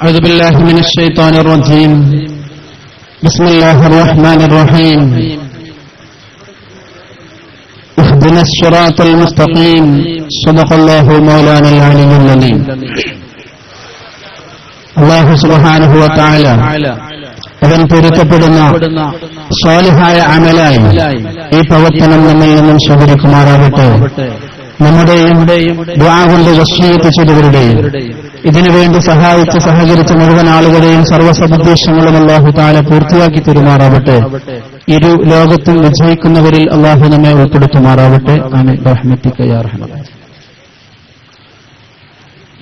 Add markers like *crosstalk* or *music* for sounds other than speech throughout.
أعوذ بالله من الشيطان الرجيم بسم الله الرحمن الرحيم اهدنا الصراط المستقيم صدق الله مولانا العلي العليم അള്ളാഹു സുബാനുഹുവ താല അവൻ പൊരുത്തപ്പെടുന്ന സ്വാലിഹായ അമലായി ഈ പ്രവർത്തനം നമ്മിൽ നിന്നും സ്വീകരിക്കുമാറാകട്ടെ നമ്മുടെയും ദ്വാ കൊണ്ട് വശീയത്ത് ചെയ്തവരുടെയും ഇതിനുവേണ്ടി സഹായിച്ച് സഹകരിച്ച മുഴുവൻ ആളുകളെയും സർവസമുദ്ദേശങ്ങളും അള്ളാഹു താല പൂർത്തിയാക്കി തരുമാറാവട്ടെ. ഇരു ലോകത്തും വിജയിക്കുന്നവരിൽ അള്ളാഹു നമ്മെ ഉൾപ്പെടുത്തുമാറാവട്ടെ.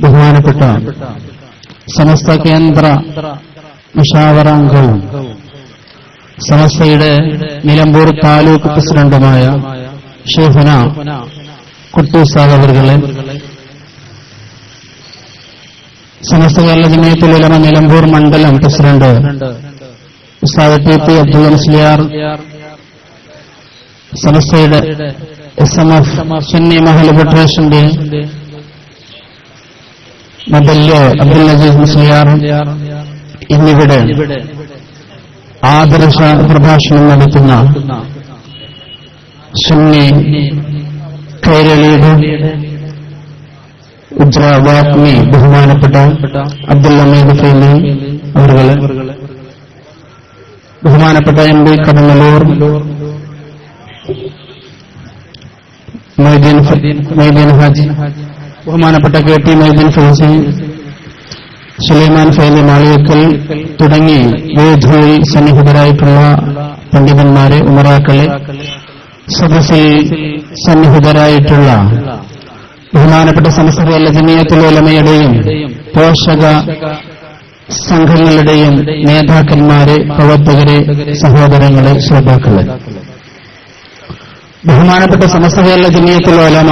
ബഹുമാനപ്പെട്ട സമസ്ത കേന്ദ്ര മുഷാവറാംഗവും സമസ്തയുടെ നിലമ്പൂർ താലൂക്ക് പ്രസിഡന്റുമായ ഷെയ്ഖുന കുട്ടൂസാദ് അവർകളെ സമസ്ത കേരള ജമയത്തുൽ ഉലമ നിലമ്പൂർ മണ്ഡലം പ്രസിഡന്റ് ഉസ്താദ് പി അബ്ദുൽ മുസ്ലിയാർ സമസ്തയുടെ S M F Sunni Mahal ഫെഡറേഷന്റെ മദല്യ അബ്ദുൽ നജീസ് മുസ്ലിയാർ എന്നിവിടെ ആദർശ പ്രഭാഷണം നടത്തുന്ന സുന്നി കൈരളിയുടെ ബഹുമാനപ്പെട്ട അബ്ദുൽ അമീദ് ഫൈലി അവരുകളെ ബഹുമാനപ്പെട്ട എം പി കടന്നലൂർ മൈദീൻ ഹാജി ബഹുമാനപ്പെട്ട കെ ടി മൈദീൻ ഫൈസി സുലൈമാൻ ഫൈലി മാളിയക്കൽ തുടങ്ങി വേദിയിൽ സന്നിഹിതരായിട്ടുള്ള പണ്ഡിതന്മാരെ ഉമറാക്കളെ സദസ്സിൽ സന്നിഹിതരായിട്ടുള്ള ബഹുമാനപ്പെട്ട സമസ്ത കേരള ജമിയത്തുലമയുടെയും പോഷക സംഘങ്ങളുടെയും നേതാക്കന്മാരെ പ്രവർത്തകരെ സഹോദരങ്ങളെ ശ്രോതാക്കളെ. ബഹുമാനപ്പെട്ട സമസ്ത കേരള ജമിയത്തുലമ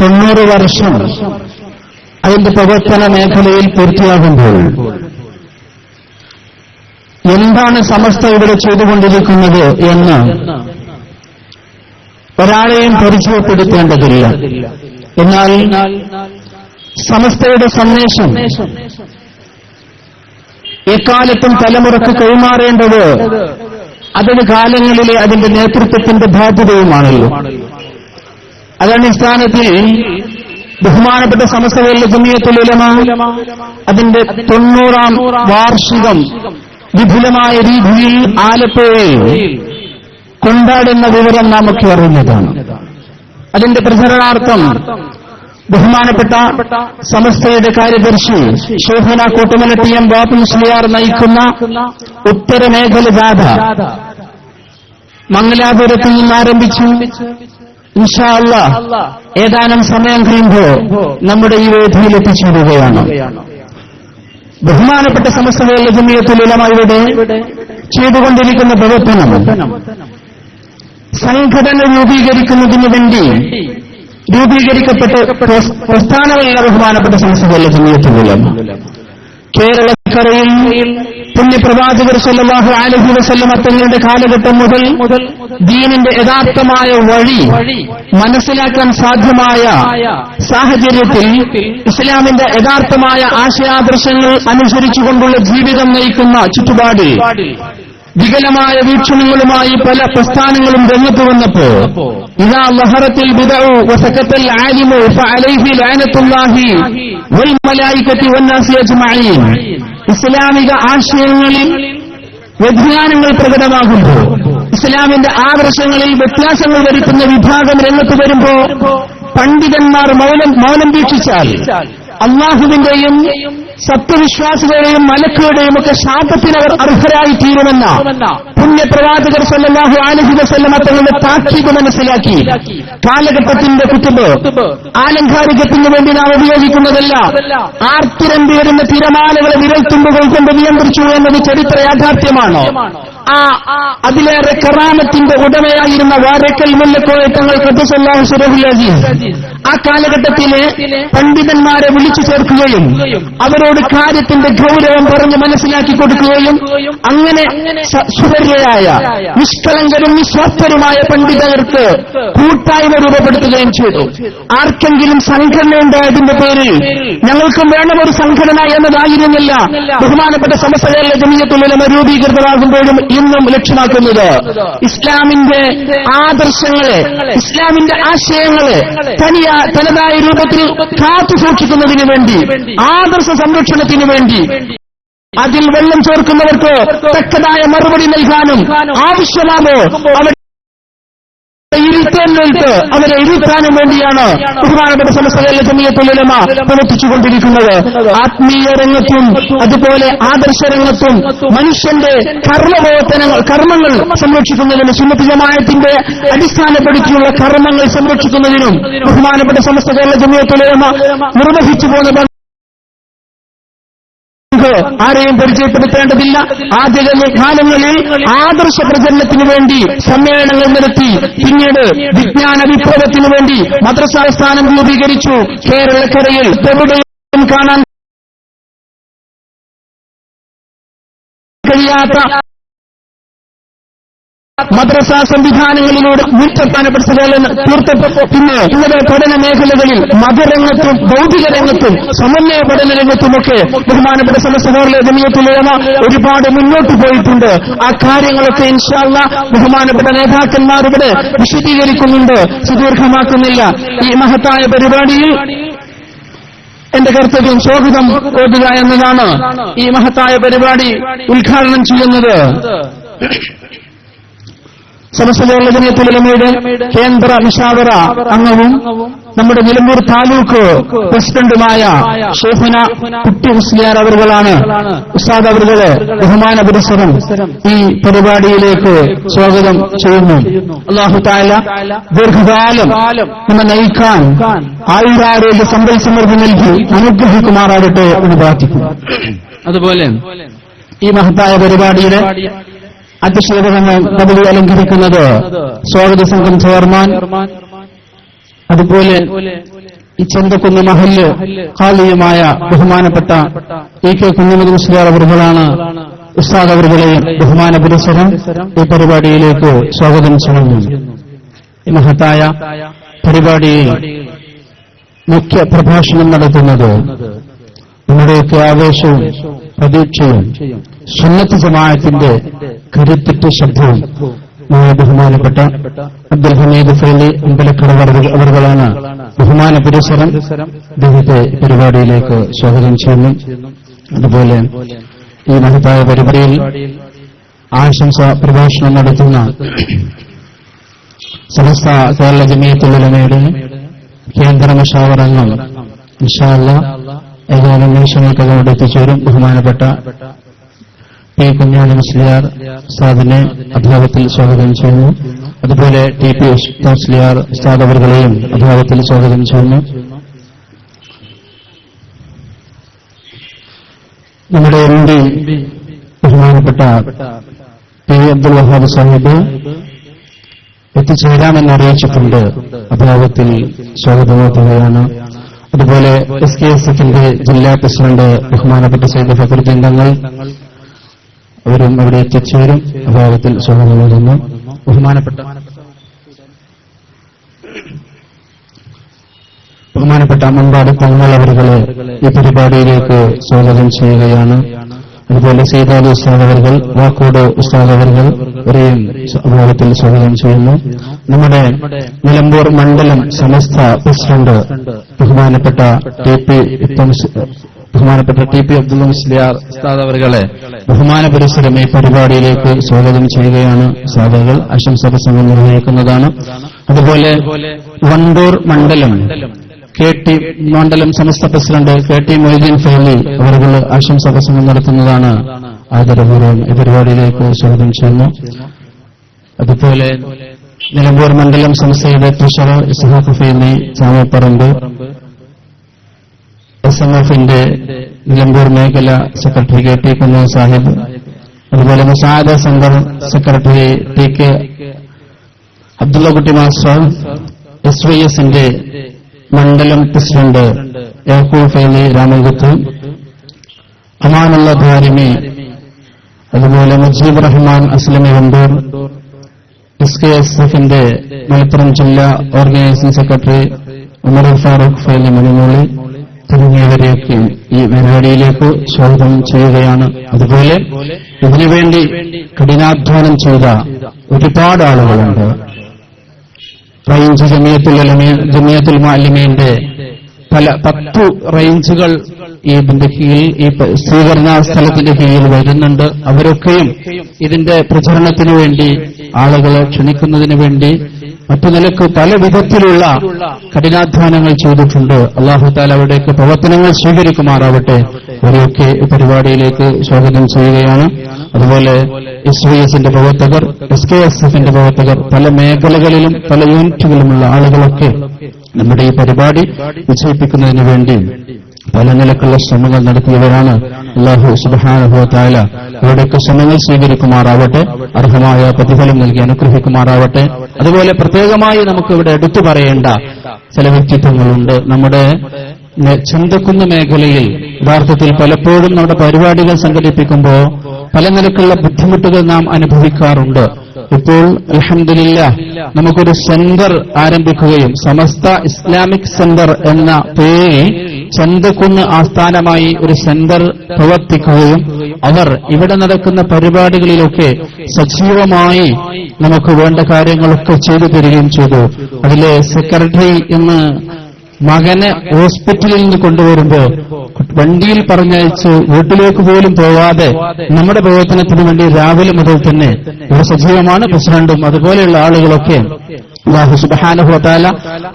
തൊണ്ണൂറ് വർഷം അതിന്റെ പ്രവർത്തന മേഖലയിൽ പൂർത്തിയാകുമ്പോൾ എന്താണ് സമസ്ത ഇവിടെ ചെയ്തുകൊണ്ടിരിക്കുന്നത് എന്ന് ഒരാളെയും പരിചയപ്പെടുത്തേണ്ടതില്ല. എന്നാൽ സമസ്തയുടെ സന്ദേശം എക്കാലത്തും തലമുറയ്ക്ക് കൈമാറേണ്ടത് അതിന് കാലങ്ങളിലെ അതിന്റെ നേതൃത്വത്തിന്റെ ബാധ്യതയുമാണല്ലോ. അതടിസ്ഥാനത്തിൽ ബഹുമാനപ്പെട്ട സമസ്തകളിലെ ജമിയത്തുലമ അതിന്റെ തൊണ്ണൂറാം വാർഷികം വിപുലമായ രീതിയിൽ ആലപ്പുഴയിൽ കൊണ്ടാടുന്ന വിവരം നമുക്ക് അറിയുന്നതാണ്. അതിന്റെ പ്രചരണാർത്ഥം ബഹുമാനപ്പെട്ട സമസ്തയുടെ കാര്യദർശി ശോഭന കൂട്ടുമല ടി എം ബാബു മുസ്ലിയാർ നയിക്കുന്ന ഉത്തരമേഖല ജാഥ മംഗലാപുരത്തിൽ നിന്ന് ആരംഭിച്ചു. ഇൻഷാല്ല ഏതാനും സമയം കഴിയുമ്പോൾ നമ്മുടെ ഈ വേദിയിൽ എത്തിച്ചേരുകയാണ്. ബഹുമാനപ്പെട്ട സമസ്തകളുടെ ജമീയത്തുലമാരുടെ ചെയ്തുകൊണ്ടിരിക്കുന്ന പ്രവർത്തനം സംഘടന രൂപീകരിക്കുന്നതിന് വേണ്ടി രൂപീകരിക്കപ്പെട്ട പ്രസ്- പ്രസ്ഥാനമല്ല ബഹുമാനപ്പെട്ട സംസ്ഥകളിലെ ജമീയത്തുലമ കേരളക്കരയിൽ പുണ്യപ്രവാചകർ സല്ലല്ലാഹു അലൈഹി വസല്ലമ തങ്ങളുടെ കാലഘട്ടം മുതൽ ദീനിന്റെ യഥാർത്ഥമായ വഴി മനസ്സിലാക്കാൻ സാധ്യമായ സാഹചര്യത്തിൽ ഇസ്ലാമിന്റെ യഥാർത്ഥമായ ആശയാദർശങ്ങൾ അനുസരിച്ചുകൊണ്ടുള്ള ജീവിതം നയിക്കുന്ന ചുറ്റുപാടിൽ വികലമായ വീക്ഷണങ്ങളുമായി പല പ്രസ്ഥാനങ്ങളും രംഗത്ത് വന്നപ്പോ ഇതാ ലഹറത്തിൽ ഇസ്ലാമിക ആശയങ്ങളിൽ വ്യതിയാനങ്ങൾ പ്രകടമാകുമ്പോ ഇസ്ലാമിന്റെ ആദർശങ്ങളിൽ വ്യത്യാസങ്ങൾ വരുത്തുന്ന വിഭാഗം രംഗത്ത് വരുമ്പോ പണ്ഡിതന്മാർ മൗനം മൗനം വീക്ഷിച്ചാൽ അള്ളാഹുവിന്റെയും സത്യവിശ്വാസികളുടെയും മലക്കുകളുടെയും ഒക്കെ ശാപത്തിന് അവർ അർഹരായി തീരുമെന്ന പുണ്യപ്രവാചകർ സല്ലല്ലാഹു അലൈഹി വസല്ലമ തങ്ങളുടെ താക്കീത് മനസ്സിലാക്കി. കാലഘട്ടത്തിന്റെ കുത്തുമ്പ്. ആലങ്കാരികത്തിന് വേണ്ടി നാം ഉപയോഗിക്കുന്നതല്ല. ആർത്തിരമ്പി വരുന്ന തിരമാലകളെ വിരൽത്തുമ്പുകൾ കൊണ്ട് നിയന്ത്രിച്ചു എന്നത് ചരിത്ര യാഥാർത്ഥ്യമാണ്? ആ അതിലേറെ കറാമത്തിന്റെ ഉടമയായിരുന്ന വാരക്കൽ മുല്ലക്കോയ തങ്ങൾ ഖദ്ദസല്ലാഹു സുറഹുൽ അസീസ് ആ കാലഘട്ടത്തിലെ പണ്ഡിതന്മാരെ വിളിച്ചു ചേർക്കുകയും അവരോട് കാര്യത്തിന്റെ ഗൗരവം പറഞ്ഞ് മനസ്സിലാക്കി കൊടുക്കുകയും അങ്ങനെ സ- സുവര്യരായ നിഷ്കളങ്കരും നിസ്വാർത്ഥരുമായ പണ്ഡിതർക്ക് കൂട്ടായ്മ രൂപപ്പെടുത്തുകയും ചെയ്തു. ആർക്കെങ്കിലും സംഘടന ഉണ്ടായതിന്റെ പേരിൽ ഞങ്ങൾക്കും വേണം ഒരു സംഘടന എന്നതായിരുന്നില്ല. ബഹുമാനപ്പെട്ട സമസ്തകളിലെ ജമീയത്തുള്ള രൂപീകൃതമാകുമ്പോഴും ഇന്നും ലക്ഷ്യമാക്കുന്നത് ഇസ്ലാമിന്റെ ആദർശങ്ങളെ ഇസ്ലാമിന്റെ ആശയങ്ങളെ തനിയ തനതായ രൂപത്തിൽ കാത്തു സൂക്ഷിക്കുന്നതിന് വേണ്ടി ആദർശ സംരക്ഷണത്തിന് വേണ്ടി അതിൽ വെള്ളം ചേർക്കുന്നവർക്ക് തക്കതായ മറുപടി നൽകാനും ആവശ്യമാണോ? അവർ അവരെ ഇരുത്താനും വേണ്ടിയാണ് ബഹുമാനപ്പെട്ട സമസ്തകളിലെ ജമീയത്തുലമ പ്രവർത്തിച്ചുകൊണ്ടിരിക്കുന്നത്. ആത്മീയ രംഗത്തും അതുപോലെ ആദർശ രംഗത്തും മനുഷ്യന്റെ കർമ്മപ്രവർത്തനങ്ങൾ കർമ്മങ്ങൾ സംരക്ഷിക്കുന്നതിനും സുന്നത്ത് ജമായത്തിന്റെ അടിസ്ഥാനപ്പെടുത്തിയുള്ള കർമ്മങ്ങൾ സംരക്ഷിക്കുന്നതിനും ബഹുമാനപ്പെട്ട സമസ്ത കേരള ജമീയത്തുലമ നിർവഹിച്ചു പോകുന്ന നമുക്ക് ആരെയും പരിചയപ്പെടുത്തേണ്ടതില്ല. ആദ്യ കാലങ്ങളിൽ ആദർശ പ്രചരണത്തിന് വേണ്ടി സമ്മേളനങ്ങൾ നടത്തി പിന്നീട് വിജ്ഞാന വിപ്ലവത്തിനു വേണ്ടി മദ്രസാസ്ഥാനം രൂപീകരിച്ചു. കേരളക്കരയിൽ എവിടെയും കാണാൻ കഴിയാത്ത മദ്രസ സംവിധാനങ്ങളിലൂടെ നൂറ്റത്താനപ്പെട്ട തീർത്തപ്പോ പിന്നെ ഇന്നത്തെ പഠന മേഖലകളിൽ മതരംഗത്തും ഭൗതിക രംഗത്തും സമന്വയ പഠന രംഗത്തുമൊക്കെ ബഹുമാനപ്പെട്ട സമസ്തകളിലെ ജമീയത്തിലേമ ഒരുപാട് മുന്നോട്ട് പോയിട്ടുണ്ട്. ആ കാര്യങ്ങളൊക്കെ ഇൻഷാല്ല ബഹുമാനപ്പെട്ട നേതാക്കന്മാർ ഇവിടെ വിശദീകരിക്കുന്നുണ്ട്. സുദീർഘമാക്കുന്നില്ല. ഈ മഹത്തായ പരിപാടിയിൽ എന്റെ കർത്തവ്യം സ്വാഗതം ഓതുക എന്നതാണ്. ഈ മഹത്തായ പരിപാടി ഉദ്ഘാടനം ചെയ്യുന്നത്. സമസ്തകേരള ജനീയത്തുലമയുടെ കേന്ദ്ര നിഷാവറ അംഗവും നമ്മുടെ നിലമ്പൂർ താലൂക്ക് പ്രസിഡന്റുമായ ഷേഫന കുട്ടി മുസ്ലിയാർ അവറുകളാണ് ഉസ്താദ് അവറുകളെ ബഹുമാന പുരസ്സരം ഈ പരിപാടിയിലേക്ക് സ്വാഗതം ചെയ്യുന്നു. അള്ളാഹു താല ദീർഘകാലം നമ്മെ നയിക്കാൻ ആയുരാരോഗ്യ സമ്പൽ സമൃദ്ധി നൽകി അനുഗ്രഹിക്കുമാറാകട്ടെ എന്ന് പ്രാർത്ഥിക്കുന്നു. അതുപോലെ ഈ മഹത്തായ പരിപാടിയുടെ അധ്യക്ഷത പദവി അലങ്കരിക്കുന്നത് സ്വാഗത സംഘം ചെയർമാൻ. അതുപോലെ ഈ ചന്തക്കുന്ന് മഹല്ല് ഹാലിയുമായ ബഹുമാനപ്പെട്ട എ കെ കുഞ്ഞുമതി മുസ്ലിയാർ അവറുകളാണ് ഉസ്താദ് അവറുകളെയും ബഹുമാന പുരസ്സരം ഈ പരിപാടിയിലേക്ക് സ്വാഗതം ചെയ്യുന്നു. ഈ മഹത്തായ പരിപാടിയിൽ മുഖ്യ പ്രഭാഷണം നടത്തുന്നത് നമ്മുടെയൊക്കെ ആവേശവും പ്രതീക്ഷയും സുന്നത്ത് സമാജത്തിന്റെ കരുത്തിട്ട് ശബ്ദവും ബഹുമാനപ്പെട്ട അബ്ദുൽ ഹമീദ് ഫൈലി അമ്പലക്കട അവറുകളാണ് ബഹുമാന പുരസരം. അദ്ദേഹത്തെ പരിപാടിയിലേക്ക് സ്വാഗതം ചെയ്യുന്നു. അതുപോലെ ഈ മഹത്തായ പരിപാടിയിൽ ആശംസ പ്രഭാഷണം നടത്തുന്ന സമസ്ത കേരള ജമീയത്തുലമയുടെ കേന്ദ്ര മഷാവറങ്ങൾ ഇൻഷാല്ല ഏതാനും നിമിഷങ്ങൾക്കകം അവിടെ എത്തിച്ചേരും. ബഹുമാനപ്പെട്ട പി കുഞ്ഞാലി മുസ്ലിയാർ സാദിനെ അഭാവത്തിൽ സ്വാഗതം ചെയ്യുന്നു. അതുപോലെ ടി പി മുസ്ലിയാർ സാദ് അവരുടെയും അഭാവത്തിൽ സ്വാഗതം ചെയ്യുന്നു. നമ്മുടെ എം ഡി ബഹുമാനപ്പെട്ട പി അബ്ദുൽ വഹാബ് സാഹിബ് എത്തിച്ചേരാമെന്ന് അറിയിച്ചിട്ടുണ്ട്. അഭാവത്തിൽ സ്വാഗതമാക്കുകയാണ് അതുപോലെ എസ് കെ എസ് എഫിന്റെ ജില്ലാ പ്രസിഡന്റ് ബഹുമാനപ്പെട്ട സൈദ് ഫഖറുദ്ദീൻ തങ്ങൾ അവരും അവിടെ എത്തിച്ചേരും. അഭാവത്തിൽ സ്വാഗതം നൽകുന്നു ബഹുമാനപ്പെട്ട ബഹുമാനപ്പെട്ട അമ്മമ്പാട് തങ്ങൾ അവരുകളെ ഈ പരിപാടിയിലേക്ക് സ്വാഗതം ചെയ്യുകയാണ്. അതുപോലെ സീതാലി ഉസ്താദവർകൾ വാക്കോട് ഉസ്താദവർകൾ ഒരേ അഭിമുഖത്തിൽ സ്വാഗതം ചെയ്യുന്നു. നമ്മുടെ നിലമ്പൂർ മണ്ഡലം സമസ്ത പ്രസിഡന്റ് ബഹുമാനപ്പെട്ട ടി പി ബഹുമാനപ്പെട്ട ടി പി അബ്ദുൽ മുസ്ലിയാർ ഉസ്താദവറുകളെ ബഹുമാന പുരസ്സരം ഈ പരിപാടിയിലേക്ക് സ്വാഗതം ചെയ്യുകയാണ്. സാധകൾ അശംസക പ്രസംഗം നിർവഹിക്കുന്നതാണ്. അതുപോലെ വണ്ടൂർ മണ്ഡലം കെ ടി മണ്ഡലം Samastha president K T Moideen Faizy അവർക്ക് ആശംസാ പ്രസംഗം നടത്തുന്നതാണ്. ആദരപൂർവം ഈ പരിപാടിയിലേക്ക് സ്വാഗതം ചെയ്യുന്നു. അതുപോലെ നിലമ്പൂർ മണ്ഡലം സംസ്ഥയുടെ treasurer Ishaq Faizy Chamapparamb S M എഫിന്റെ നിലമ്പൂർ മേഖല secretary K T Kunnoor Sahib അതുപോലെ മുസാദ സംഘം സെക്രട്ടറി ടി കെ അബ്ദുള്ള കുട്ടി മാസ്റ്റർ എസ് വൈ എസിന്റെ മണ്ഡലം പ്രസിഡന്റ് ഫൈലി രാമൻകുത്ത് അമാനുള്ള ധാരിമി അതുപോലെ Mujeeb Rahman Aslami Wandoor S K S എഫിന്റെ മലപ്പുറം ജില്ലാ ഓർഗനൈസിംഗ് സെക്രട്ടറി ഉമർ ഫാറൂഖ് ഫൈലി മണിമൂളി തുടങ്ങിയവരെയൊക്കെ ഈ പരിപാടിയിലേക്ക് സ്വാഗതം ചെയ്യുകയാണ്. അതുപോലെ ഇതിനുവേണ്ടി കഠിനാധ്വാനം ചെയ്ത ഒരുപാട് ആളുകളുണ്ട്. റേഞ്ച് ജമിയത്തുൽ ജമിയത്തിൽ മാലിമീന്റെ പല പത്തു റേഞ്ചുകൾ ഈ ഇതിന്റെ കീഴിൽ ഈ സ്വീകരണ സ്ഥലത്തിന്റെ കീഴിൽ വരുന്നുണ്ട്. അവരൊക്കെയും ഇതിന്റെ പ്രചരണത്തിന് വേണ്ടി ആളുകളെ ക്ഷണിക്കുന്നതിന് വേണ്ടി മറ്റു നിലയ്ക്ക് പല വിധത്തിലുള്ള കഠിനാധ്വാനങ്ങൾ ചെയ്തിട്ടുണ്ട്. അള്ളാഹു താല അവിടേക്ക് പ്രവർത്തനങ്ങൾ സ്വീകരിക്കുമാറാവട്ടെ. അവരെയൊക്കെ പരിപാടിയിലേക്ക് സ്വാഗതം ചെയ്യുകയാണ്. അതുപോലെ എസ് വി എസിന്റെ പ്രവർത്തകർ എസ് കെ എസ് എഫിന്റെ പ്രവർത്തകർ പല മേഖലകളിലും പല യൂണിറ്റുകളിലുമുള്ള ആളുകളൊക്കെ നമ്മുടെ ഈ പരിപാടി വിജയിപ്പിക്കുന്നതിന് വേണ്ടി പല നിലക്കുള്ള ശ്രമങ്ങൾ നടത്തിയവരാണ് അള്ളാഹു സുബാനുഭവത്തായ അവരുടെയൊക്കെ ശ്രമങ്ങൾ സ്വീകരിക്കുമാറാവട്ടെ അർഹമായ പ്രതിഫലം നൽകി അനുഗ്രഹിക്കുമാറാവട്ടെ. അതുപോലെ പ്രത്യേകമായി നമുക്ക് ഇവിടെ എടുത്തു പറയേണ്ട ചില വ്യക്തിത്വങ്ങളുണ്ട്. നമ്മുടെ ചിന്തക്കുന്ന മേഖലയിൽ യഥാർത്ഥത്തിൽ പലപ്പോഴും നമ്മുടെ പരിപാടികൾ സംഘടിപ്പിക്കുമ്പോൾ പല നിലക്കുള്ള ബുദ്ധിമുട്ടുകൾ നാം അനുഭവിക്കാറുണ്ട്. ഇപ്പോൾ അലഹമില്ല നമുക്കൊരു സെന്റർ ആരംഭിക്കുകയും സമസ്ത ഇസ്ലാമിക് സെന്റർ എന്ന പേരിൽ ചന്തക്കുന്ന് ആസ്ഥാനമായി ഒരു സെന്റർ പ്രവർത്തിക്കുകയും അവർ ഇവിടെ നടക്കുന്ന പരിപാടികളിലൊക്കെ സജീവമായി നമുക്ക് വേണ്ട കാര്യങ്ങളൊക്കെ ചെയ്തു തരികയും ചെയ്തു. അതിലെ സെക്രട്ടറി എന്ന് മകനെ ഹോസ്പിറ്റലിൽ നിന്ന് കൊണ്ടുവരുമ്പോ വണ്ടിയിൽ പറഞ്ഞയച്ച് വീട്ടിലേക്ക് പോലും പോവാതെ നമ്മുടെ പ്രവർത്തനത്തിന് വേണ്ടി രാവിലെ മുതൽ തന്നെ ഒരു സജീവമാണ് പ്രസിഡന്റും അതുപോലെയുള്ള ആളുകളൊക്കെ അള്ളാഹു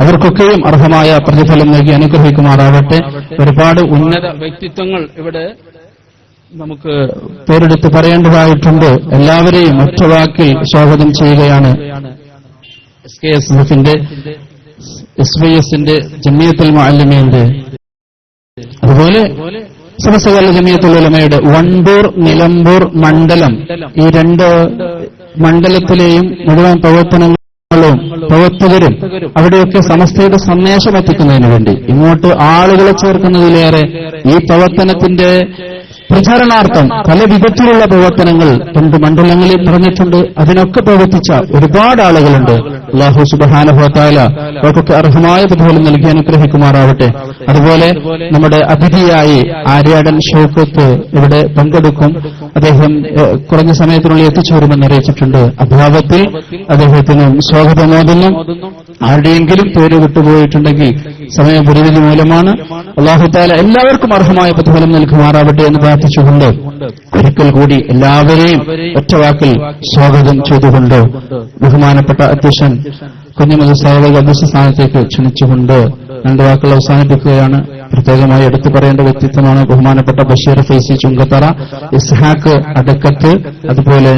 അവർക്കൊക്കെയും അർഹമായ പ്രതിഫലം നൽകി അനുഗ്രഹിക്കുമാറാവട്ടെ. ഒരുപാട് ഉന്നത വ്യക്തിത്വങ്ങൾ ഇവിടെ നമുക്ക് പേരെടുത്ത് പറയേണ്ടതായിട്ടുണ്ട്. എല്ലാവരെയും ഒറ്റവാക്കിൽ സ്വാഗതം ചെയ്യുകയാണ്. എസ് കെ എസ് എഫിന്റെ എസ് വൈ എസിന്റെ ജമിയത്തുൽ മാലിമീന്റെ അതുപോലെ സമസ്തകാല ജമിയത്തുൽ ഉലമയുടെ വണ്ടൂർ നിലമ്പൂർ മണ്ഡലം ഈ രണ്ട് മണ്ഡലത്തിലെയും മുഴുവൻ പ്രവർത്തനങ്ങളും പ്രവർത്തകരും അവിടെയൊക്കെ സമസ്തയുടെ സന്ദേശം എത്തിക്കുന്നതിന് വേണ്ടി ഇങ്ങോട്ട് ആളുകളെ ചേർക്കുന്നതിലേറെ ഈ പ്രവർത്തനത്തിന്റെ പ്രചാരണാർത്ഥം പല വിധത്തിലുള്ള പ്രവർത്തനങ്ങൾ രണ്ട് മണ്ഡലങ്ങളിൽ പറഞ്ഞിട്ടുണ്ട്. അതിനൊക്കെ പ്രവർത്തിച്ച ഒരുപാട് ആളുകളുണ്ട്. അള്ളാഹു സുബാനുഭവത്തായ അവർക്കൊക്കെ അർഹമായ പ്രതിഫലം നൽകി അനുഗ്രഹിക്കുമാറാവട്ടെ. അതുപോലെ നമ്മുടെ അതിഥിയായി ആര്യാടൻ ഷൗക്കത്ത് ഇവിടെ പങ്കെടുക്കും. അദ്ദേഹം കുറഞ്ഞ സമയത്തിനുള്ളിൽ എത്തിച്ചേരുമെന്ന് അറിയിച്ചിട്ടുണ്ട്. അഭാവത്തിൽ അദ്ദേഹത്തിന് സ്വാഗതമാകുന്നു ആരുടെയെങ്കിലും പേര് വിട്ടുപോയിട്ടുണ്ടെങ്കിൽ സമയപരിമിതി മൂലമാണ്. അള്ളാഹുത്താല എല്ലാവർക്കും അർഹമായ പ്രതിഫലം നൽകുമാറാവട്ടെ എന്ന് പ്രാർത്ഥിച്ചുകൊണ്ട് ഒരിക്കൽ കൂടി എല്ലാവരെയും ഒറ്റവാക്കിൽ സ്വാഗതം ചെയ്തുകൊണ്ട് ബഹുമാനപ്പെട്ട അധ്യക്ഷൻ കുഞ്ഞുമതി സാഹിബ് അധ്യക്ഷ സ്ഥാനത്തേക്ക് ക്ഷണിച്ചുകൊണ്ട് രണ്ട് വാക്കുകൾ അവസാനിപ്പിക്കുകയാണ്. പ്രത്യേകമായി എടുത്തു പറയേണ്ട വ്യക്തിത്വമാണ് ബഹുമാനപ്പെട്ട ബഷീർ ഫൈസി ചുങ്കത്തറ ഇസ്ഹാഖ് അടക്കത്ത് അതുപോലെ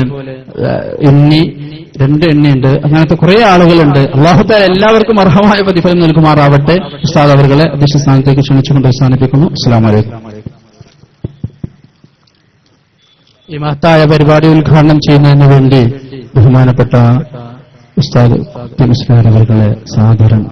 ഇന്നി രണ്ട് എണ്ണയുണ്ട്. അങ്ങനത്തെ കുറെ ആളുകളുണ്ട്. അള്ളാഹുത്താൽ എല്ലാവർക്കും അർഹമായ പ്രതിഫലം നൽകുമാറാവട്ടെ. ഉസ്താദ് അവർകളെ അധ്യക്ഷ സ്ഥാനത്തേക്ക് ക്ഷണിച്ചുകൊണ്ട് അവസാനിപ്പിക്കുന്നു. അസ്സാം വലൈക്കും ഈ മഹത്തായ പരിപാടി ഉദ്ഘാടനം ചെയ്യുന്നതിന് വേണ്ടി ബഹുമാനപ്പെട്ട ഉസ്താദ് മുസ്ലിം അവരുടെ സാദരം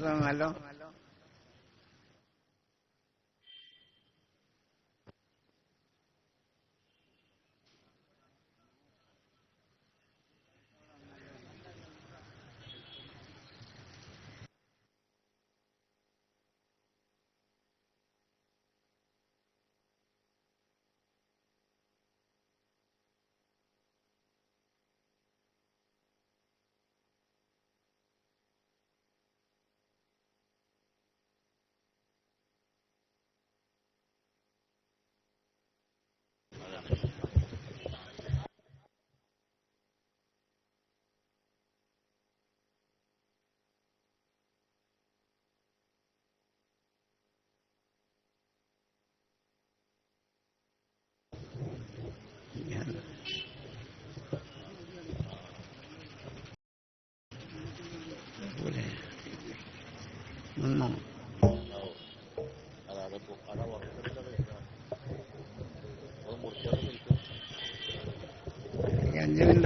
ക്ഷണിക്കുന്നു നേരത്തെ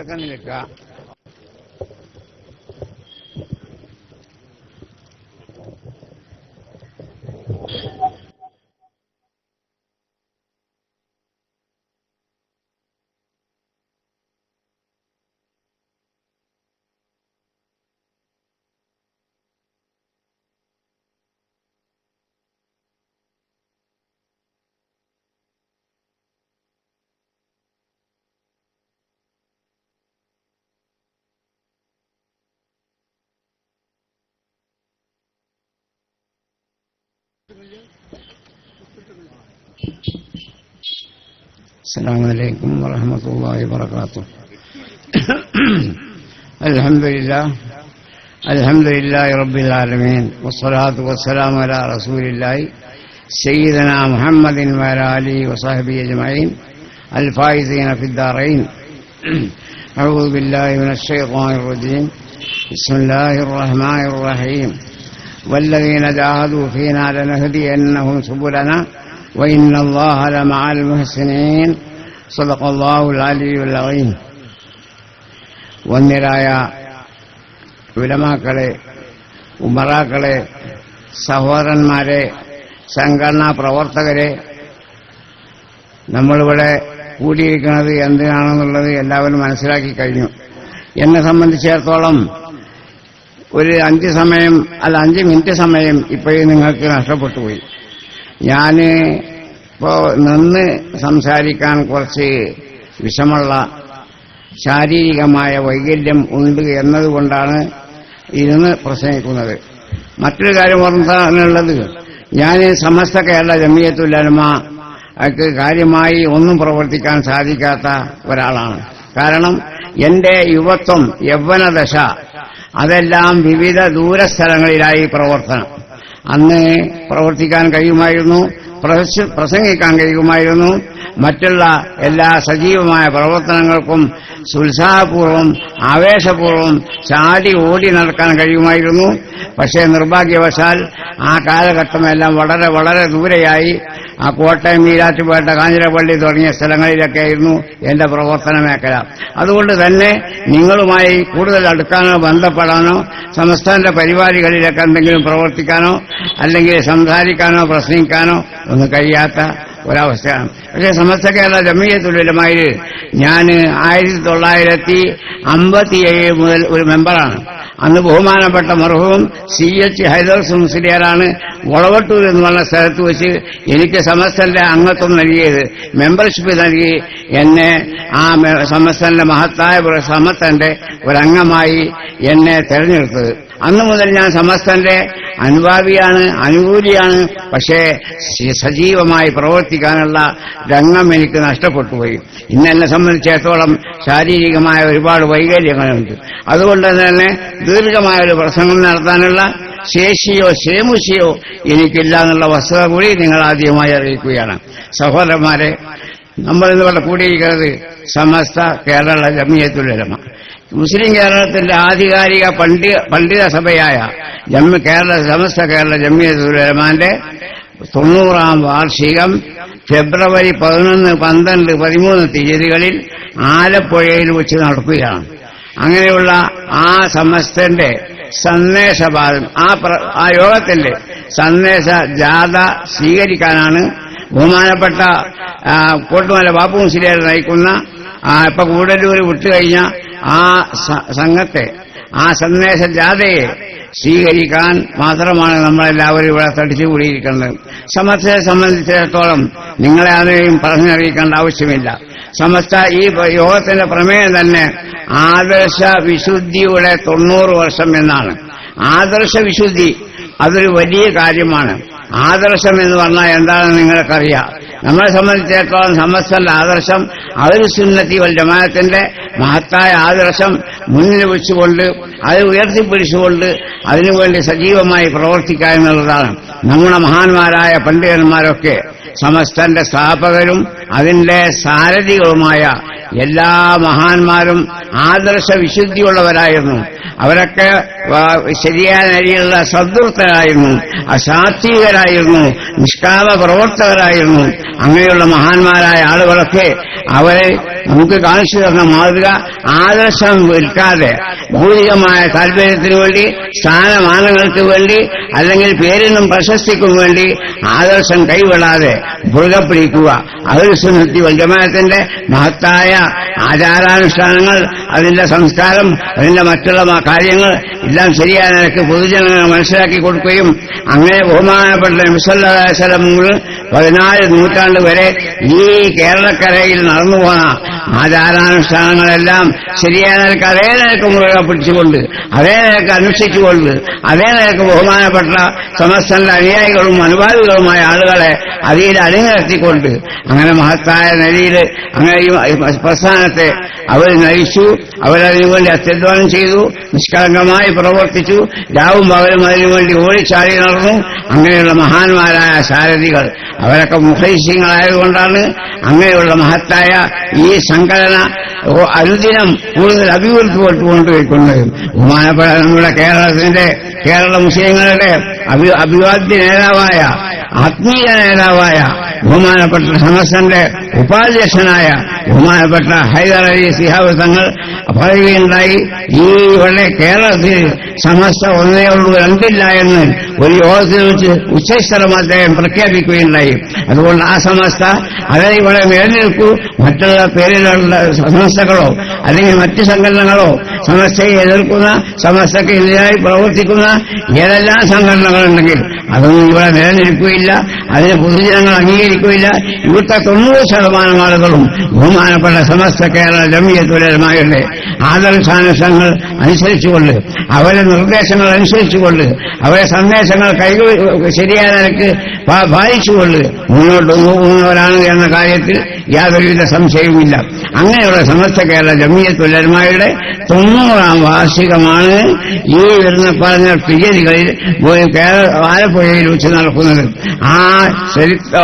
ta kan ne السلام عليكم ورحمة الله وبركاته. *coughs* الحمد لله الحمد لله رب العالمين. والصلاة والسلام على رسول الله. سيدنا محمد وعلى آله وصحبه أجمعين. الفائزين في الدارين. أعوذ بالله من الشيطان الرجيم. بسم الله الرحمن الرحيم. والذين جاهدوا فينا لنهدينهم سبلنا وإن الله لمع المحسنين صدق الله العلي العظيم വന്നിരായ വിലമാക്കളെ ഉമറാക്കളെ സഹോദരന്മാരെ സംഘടനാ പ്രവർത്തകരെ നമ്മളിവിടെ കൂടിയിരിക്കുന്നത് എന്തിനാണെന്നുള്ളത് എല്ലാവരും മനസ്സിലാക്കി കഴിഞ്ഞു എന്നെ സംബന്ധിച്ചിടത്തോളം ഒരു അഞ്ച് സമയം അല്ല അഞ്ച് മിനിറ്റ് സമയം ഇപ്പോഴും നിങ്ങൾക്ക് നഷ്ടപ്പെട്ടു പോയി ഞാൻ ഇപ്പോ നിന്ന് സംസാരിക്കാൻ കുറച്ച് വിഷമുള്ള ശാരീരികമായ വൈകല്യം ഉണ്ട് എന്നതുകൊണ്ടാണ് ഇരുന്ന് പ്രസംഗിക്കുന്നത് മറ്റൊരു കാര്യം ഓർമ്മിക്കാനുള്ളത് ഞാൻ സമസ്ത കേരള ജമിയത്തുലമ ക്ക് കാര്യമായി ഒന്നും പ്രവർത്തിക്കാൻ സാധിക്കാത്ത ഒരാളാണ്. കാരണം എന്റെ യുവത്വം യൗവനദശ അതെല്ലാം വിവിധ ദൂരസ്ഥലങ്ങളിലായി പ്രവർത്തനം. അന്ന് പ്രവർത്തിക്കാൻ കഴിയുമായിരുന്നു പ്രസംഗിക്കാൻ കഴിയുമായിരുന്നു മറ്റുള്ള എല്ലാ സജീവമായ പ്രവർത്തനങ്ങൾക്കും ഉത്സാഹപൂർവം ആവേശപൂർവം ചാടി ഓടി നടക്കാൻ കഴിയുമായിരുന്നു. പക്ഷേ നിർഭാഗ്യവശാൽ ആ കാലഘട്ടമെല്ലാം വളരെ വളരെ ദൂരെയായി. ആ കോട്ടയം ഈരാറ്റുപേട്ട കാഞ്ഞിരപ്പള്ളി തുടങ്ങിയ സ്ഥലങ്ങളിലൊക്കെ ആയിരുന്നു എന്റെ പ്രവർത്തന മേഖല അതുകൊണ്ട് തന്നെ നിങ്ങളുമായി കൂടുതൽ അടുക്കാനോ ബന്ധപ്പെടാനോ സംസ്ഥാന പരിപാടികളിലൊക്കെ എന്തെങ്കിലും പ്രവർത്തിക്കാനോ അല്ലെങ്കിൽ സംസാരിക്കാനോ പ്രസംഗിക്കാനോ ഒന്നും കഴിയാത്ത ഒരവസ്ഥയാണ് പക്ഷെ സമസ്ത കേരള ജമീയത്തുലമായി ഞാൻ ആയിരത്തി തൊള്ളായിരത്തി അമ്പത്തിയേഴ് മുതൽ ഒരു മെമ്പറാണ്. അന്ന് ബഹുമാനപ്പെട്ട മർഹവും സി എച്ച് ഹൈദർ സുംസിലിയാറാണ് വളവട്ടൂർ എന്ന് പറഞ്ഞ സ്ഥലത്ത് വെച്ച് എനിക്ക് സമസ്തന്റെ അംഗത്വം നൽകിയത്. മെമ്പർഷിപ്പ് നൽകി എന്നെ ആ സമസ്തന്റെ മഹത്തായ ഒരു സമസ്തന്റെ ഒരംഗമായി എന്നെ തെരഞ്ഞെടുത്തത്. അന്നു മുതൽ ഞാൻ സമസ്തന്റെ അനുഭാവിയാണ് അനുകൂലിയാണ്. പക്ഷേ സജീവമായി പ്രവർത്തിക്കാനുള്ള രംഗം എനിക്ക് നഷ്ടപ്പെട്ടു പോയി ഇന്നെന്നെ സംബന്ധിച്ചിടത്തോളം ശാരീരികമായ ഒരുപാട് വൈകല്യങ്ങളുണ്ട്. അതുകൊണ്ട് തന്നെ ദീർഘമായ ഒരു പ്രസംഗം നടത്താനുള്ള ശേഷിയോ ശേമുഷിയോ എനിക്കില്ല എന്നുള്ള വസ്തുത കൂടി നിങ്ങൾ ആദ്യമായി അറിയിക്കുകയാണ്. സഹോദരന്മാരെ നമ്മൾ ഇന്നിവിടെ കൂടിയിരിക്കുന്നത് സമസ്ത കേരള ജമിയത്തുലമ മുസ്ലിം കേരളത്തിന്റെ ആധികാരിക പണ്ഡിത പണ്ഡിത സഭയായ ജമ്മു കേരള സമസ്ത കേരള ജമിയത്തുലമാന്റെ തൊണ്ണൂറാം വാർഷികം ഫെബ്രുവരി പതിനൊന്ന് പന്ത്രണ്ട് പതിമൂന്ന് തീയതികളിൽ ആലപ്പുഴയിൽ വെച്ച് നടക്കുകയാണ്. അങ്ങനെയുള്ള ആ സമസ്തന്റെ സന്ദേശപാദം ആ ആ യോഗത്തിന്റെ സന്ദേശ ജാഥ സ്വീകരിക്കാനാണ് ബഹുമാനപ്പെട്ട കോട്ടുമല ബാപ്പു മുസ്ലിയാർ നയിക്കുന്ന ഇപ്പൊ കൂടല്ലൂർ വിട്ടുകഴിഞ്ഞ ആ സംഘത്തെ ആ സന്ദേശ ജാഥയെ സ്വീകരിക്കാൻ മാത്രമാണ് നമ്മളെല്ലാവരും ഇവിടെ തടിച്ചുകൂടിയിരിക്കുന്നത് സമസ്തയെ സംബന്ധിച്ചിടത്തോളം നിങ്ങളെ ആരെയും പറഞ്ഞറിയിക്കേണ്ട ആവശ്യമില്ല. സമസ്ത ഈ യോഗത്തിന്റെ പ്രമേയം തന്നെ ആദർശ വിശുദ്ധിയുടെ തൊണ്ണൂറ് വർഷം എന്നാണ്. ആദർശ വിശുദ്ധി അതൊരു വലിയ കാര്യമാണ്. ആദർശം എന്ന് പറഞ്ഞാൽ എന്താണെന്ന് നിങ്ങൾക്കറിയാം. നമ്മളെ സംബന്ധിച്ചിടത്തോളം സമസ്തല്ല ആദർശം അവർ സുന്നത്തി വൽ ജമാഅത്തിന്റെ മഹത്തായ ആദർശം മുന്നിൽ വെച്ചുകൊണ്ട് അത് ഉയർത്തിപ്പിടിച്ചുകൊണ്ട് അതിനുവേണ്ടി സജീവമായി പ്രവർത്തിക്കുക എന്നുള്ളതാണ്. നമ്മുടെ മഹാന്മാരായ പണ്ഡിതന്മാരൊക്കെ സമസ്തന്റെ സ്ഥാപകരും അതിന്റെ സാരഥികളുമായ എല്ലാ മഹാന്മാരും ആദർശ വിശുദ്ധിയുള്ളവരായിരുന്നു. അവരൊക്കെ ശരിയായ നിലയിലുള്ള സദ്വൃത്തരായിരുന്നു അസാത്വികരായിരുന്നു നിഷ്കാമ പ്രവർത്തകരായിരുന്നു. അങ്ങനെയുള്ള മഹാന്മാരായ ആളുകളൊക്കെ അവരെ നമുക്ക് കാണിച്ചു തന്ന മാതൃക ആദർശം വിൽക്കാതെ ഭൗതികമായ താല്പര്യത്തിനു വേണ്ടി സ്ഥാനമാനങ്ങൾക്ക് വേണ്ടി അല്ലെങ്കിൽ പേരിനും പ്രശസ്തിക്കും വേണ്ടി ആദർശം കൈവിടാതെ മുറുകെ പിടിക്കുക അതൊരു സുഹൃത്തി വൽജമാനത്തിന്റെ മഹത്തായ ആചാരാനുഷ്ഠാനങ്ങൾ അതിന്റെ സംസ്കാരം അതിന്റെ മറ്റുള്ള കാര്യങ്ങൾ എല്ലാം ശരിയായ നിലയ്ക്ക് പൊതുജനങ്ങൾ മനസ്സിലാക്കി കൊടുക്കുകയും അങ്ങനെ ബഹുമാനപ്പെട്ട നബിസല്ലാസ്ലം പതിനാല് നൂറ്റാണ്ട് വരെ ഈ കേരളക്കരയിൽ നടന്നു പോണ ആചാരാനുഷ്ഠാനങ്ങളെല്ലാം ശരിയായ നിലയ്ക്ക് അതേ നിലയ്ക്ക് മുറുകെ പിടിച്ചുകൊണ്ട് അതേ നിലയ്ക്ക് അനുഷ്ഠിച്ചുകൊണ്ട് അതേ നിലയ്ക്ക് ബഹുമാനപ്പെട്ട സമസ്തന്റെ അനുയായികളും അനുഭാവികളുമായ ആളുകളെ അതിൽ അണിനിരത്തിക്കൊണ്ട് അങ്ങനെ മഹത്തായ നിലയിൽ അങ്ങനെ ഈ പ്രസ്ഥാനത്തെ അവർ നയിച്ചു അവരതിനു വേണ്ടി അത്യധ്വാനം ചെയ്തു നിഷ്കളങ്കമായി പ്രവർത്തിച്ചു. രാവും പകലും അതിനു വേണ്ടി ഓടിച്ചാടി നടന്നു. അങ്ങനെയുള്ള മഹാന്മാരായ സാരഥികൾ അവരൊക്കെ മുഖൈസ്യങ്ങളായതുകൊണ്ടാണ് അങ്ങനെയുള്ള മഹത്തായ ഈ സംഘടന അനുദിനം കൂടുതൽ അഭിവൃദ്ധി കൊണ്ടുപോയിക്കൊണ്ടത് ബഹുമാനപ്പെട്ട നമ്മുടെ കേരളത്തിന്റെ കേരള മുസ്ലിങ്ങളുടെ അഭി അഭിവാദ്യ നേതാവായ ആത്മീയ നേതാവായ ബഹുമാനപ്പെട്ട സമസ്തന്റെ ഉപാധ്യക്ഷനായ ബഹുമാനപ്പെട്ട ഹൈദർ അലി സിഹാബ് തങ്ങൾ പറയുകയുണ്ടായി ഈ ഇവിടെ കേരളത്തിൽ സമസ്ത ഒന്നേ ഉള്ളൂ രണ്ടില്ല എന്ന് ഒരു യോഗത്തിൽ വെച്ച് ഉച്ചസ്ഥലം അദ്ദേഹം പ്രഖ്യാപിക്കുകയുണ്ടായി. അതുകൊണ്ട് ആ സമസ്ത അതേ ഇവിടെ നിലനിൽക്കൂ. മറ്റുള്ള പേരിലുള്ള സമസ്തകളോ അല്ലെങ്കിൽ മറ്റ് സംഘടനകളോ സമസ്തയെ എതിർക്കുന്ന സമസ്തയ്ക്ക് എതിരായി പ്രവർത്തിക്കുന്ന ഏതെല്ലാം സംഘടനകളുണ്ടെങ്കിൽ അതൊന്നും ഇവിടെ നിലനിൽക്കുകയില്ല. അതിന് പൊതുജനങ്ങൾ അംഗീകരിക്കുകയില്ല ഇവിടുത്തെ തൊണ്ണൂറ് ശതമാനം ആളുകളും ബഹുമാനപ്പെട്ട സമസ്ത കേരള ജമിയത്തുലമായുടെ ആദർശാനുഷ്ഠങ്ങൾ അനുസരിച്ചുകൊണ്ട് അവരെ നിർദ്ദേശങ്ങൾ അനുസരിച്ചുകൊണ്ട് അവരെ സന്ദേശങ്ങൾ കൈകൾ ശരിയായ നിലയ്ക്ക് പാലിച്ചുകൊണ്ട് മുന്നോട്ട് പോകുന്നവരാണ് എന്ന കാര്യത്തിൽ യാതൊരുവിധ സംശയവുമില്ല. അങ്ങനെയുള്ള സമസ്ത കേരള ജമിയത്തുലമായുടെ തൊണ്ണൂറാം വാർഷികമാണ് ഈ വരുന്ന പറഞ്ഞ തീയതികളിൽ കേരള ആലപ്പുഴയിൽ വെച്ച് നടക്കുന്നത്. ആ ചരിത്ര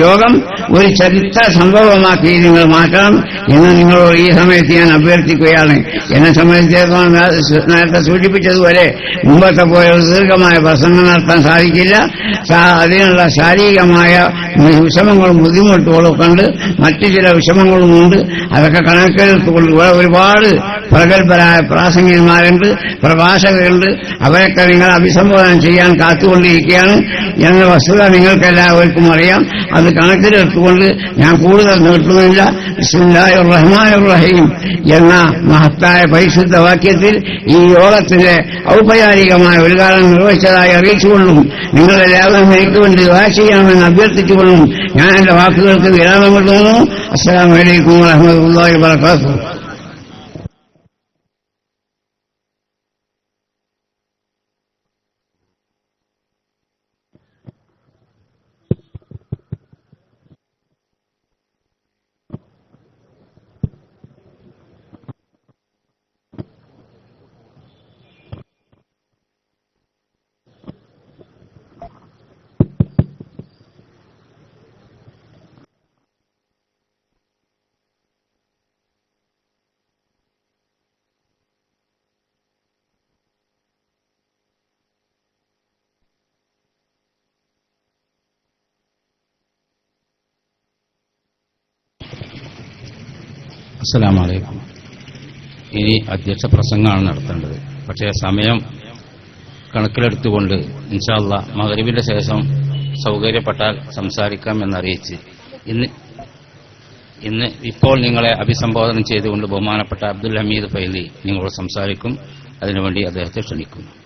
യോഗം ഒരു ചരിത്ര സംഭവമാക്കി നിങ്ങൾ മാറ്റണം എന്ന് നിങ്ങളോട് ഈ സമയത്ത് ഞാൻ അഭ്യർത്ഥിക്കുകയാണ്. എന്നെ സംബന്ധിച്ചിടത്തോളം നേരത്തെ സൂചിപ്പിച്ചതുപോലെ മുമ്പത്തെ പോലെ ദീർഘമായ പ്രസംഗം നടത്താൻ സാധിക്കില്ല. അതിനുള്ള ശാരീരികമായ വിഷമങ്ങളും ബുദ്ധിമുട്ടുകളും ഒക്കെ ഉണ്ട് മറ്റു ചില വിഷമങ്ങളുമുണ്ട് അതൊക്കെ കണക്കിലെടുത്തുകൊണ്ട് ഇവിടെ ഒരുപാട് പ്രഗത്ഭരായ പ്രാസംഗികന്മാരുണ്ട് പ്രഭാഷകരുണ്ട്. അവരൊക്കെ നിങ്ങൾ അഭിസംബോധന ചെയ്യാൻ കാത്തുകൊണ്ടിരിക്കുകയാണ്. എന്ന വസ്തുത നിങ്ങൾക്ക് എല്ലാവർക്കും അറിയാം അത് കണക്കിലെടുത്തുകൊണ്ട് ഞാൻ കൂടുതൽ നീട്ടുന്നില്ല ഇസ്ലായ റഹ്മാൻ റഹീം എന്ന മഹത്തായ പരിശുദ്ധ വാക്യത്തിൽ ഈ യോഗത്തിന്റെ ഔപചാരികമായ ഉദ്ഘാടനം നിർവഹിച്ചതായി അറിയിച്ചുകൊണ്ടും നിങ്ങളെല്ലാവരും എനിക്ക് വേണ്ടി വാ ചെയ്യണമെന്ന് അഭ്യർത്ഥിച്ചുകൊണ്ടും ഞാൻ എന്റെ വാക്കുകൾക്ക് വിരാമം കൊടുക്കുന്നു അസ്സലാമു അലൈക്കും വറഹ്മത്തുള്ളാഹി വബറകാതുഹു. അസ്സലാമലൈക്കും. ഇനി അധ്യക്ഷ പ്രസംഗമാണ് നടത്തേണ്ടത്. പക്ഷേ സമയം കണക്കിലെടുത്തുകൊണ്ട് ഇൻഷാല്ല മകരവിന്റെ ശേഷം സൗകര്യപ്പെട്ടാൽ സംസാരിക്കാമെന്നറിയിച്ച് ഇന്ന് ഇന്ന് ഇപ്പോൾ നിങ്ങളെ അഭിസംബോധന ചെയ്തുകൊണ്ട് ബഹുമാനപ്പെട്ട അബ്ദുൽ ഹമീദ് ഫൈലി നിങ്ങളോട് സംസാരിക്കും. അതിനുവേണ്ടി അദ്ദേഹത്തെ ക്ഷണിക്കുന്നു.